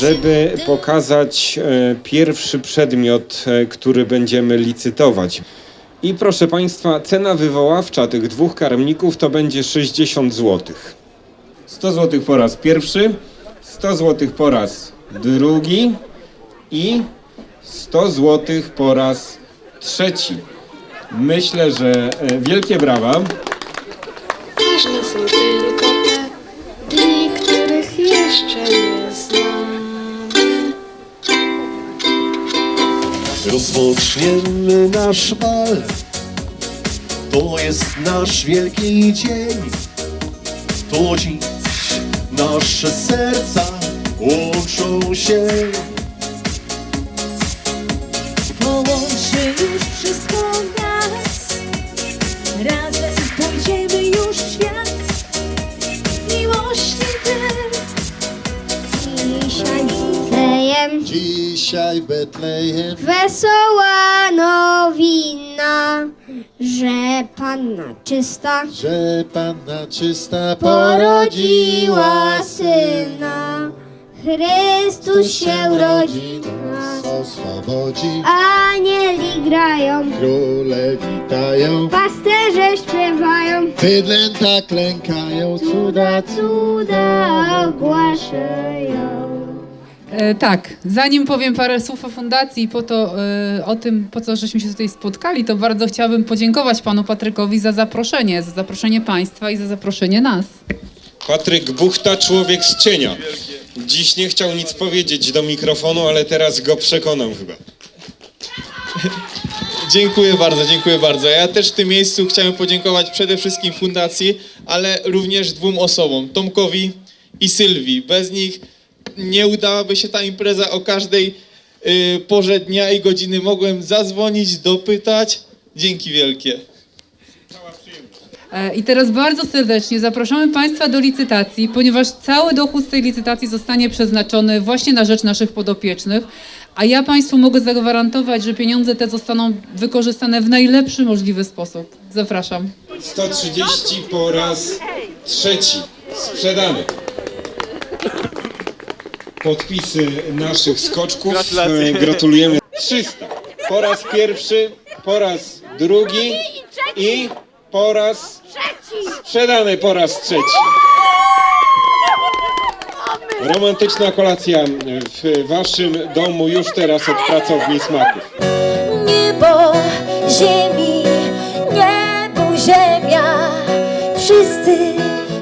żeby pokazać e, pierwszy przedmiot, e, który będziemy licytować. I proszę Państwa, cena wywoławcza tych dwóch karmników to będzie 60 zł. 100 zł po raz pierwszy, 100 zł po raz drugi i 100 zł po raz trzeci. Myślę, że e, wielkie brawa. Ważne są Rozpoczniemy nasz bal. To jest nasz wielki dzień. To dziś nasze serca łączą się. Połączy już wszystko Dzisiaj Betlejem Wesoła nowina Że Panna czysta Że Panna czysta Porodziła Syna. Chrystus się urodził. nas Oswobodzi. Anieli grają. Króle witają. Pasterze śpiewają. Bydlęta klękają Cuda cuda ogłaszają. E, tak, zanim powiem parę słów o fundacji i po to, e, o tym, po co żeśmy się tutaj spotkali, to bardzo chciałabym podziękować panu Patrykowi za zaproszenie, za zaproszenie państwa i za zaproszenie nas. Patryk Buchta, człowiek z cienia. Dziś nie chciał nic powiedzieć do mikrofonu, ale teraz go przekonam chyba. Dziękuję bardzo, dziękuję bardzo. Ja też w tym miejscu chciałem podziękować przede wszystkim fundacji, ale również dwóm osobom, Tomkowi i Sylwii. Bez nich nie udałaby się ta impreza o każdej y, porze dnia i godziny. Mogłem zadzwonić, dopytać. Dzięki wielkie. E, I teraz bardzo serdecznie zapraszamy Państwa do licytacji, ponieważ cały dochód z tej licytacji zostanie przeznaczony właśnie na rzecz naszych podopiecznych. A ja Państwu mogę zagwarantować, że pieniądze te zostaną wykorzystane w najlepszy możliwy sposób. Zapraszam. 130 po raz trzeci. Sprzedany. Podpisy naszych skoczków. E, Gratulujemy. 300. Po raz pierwszy, po raz drugi i po raz sprzedany po raz trzeci. Romantyczna kolacja w waszym domu już teraz od pracowni smaków. Niebo, ziemi, niebo, ziemia. Wszyscy,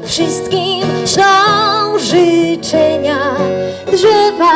wszystkim ślą życzenia. Drzewa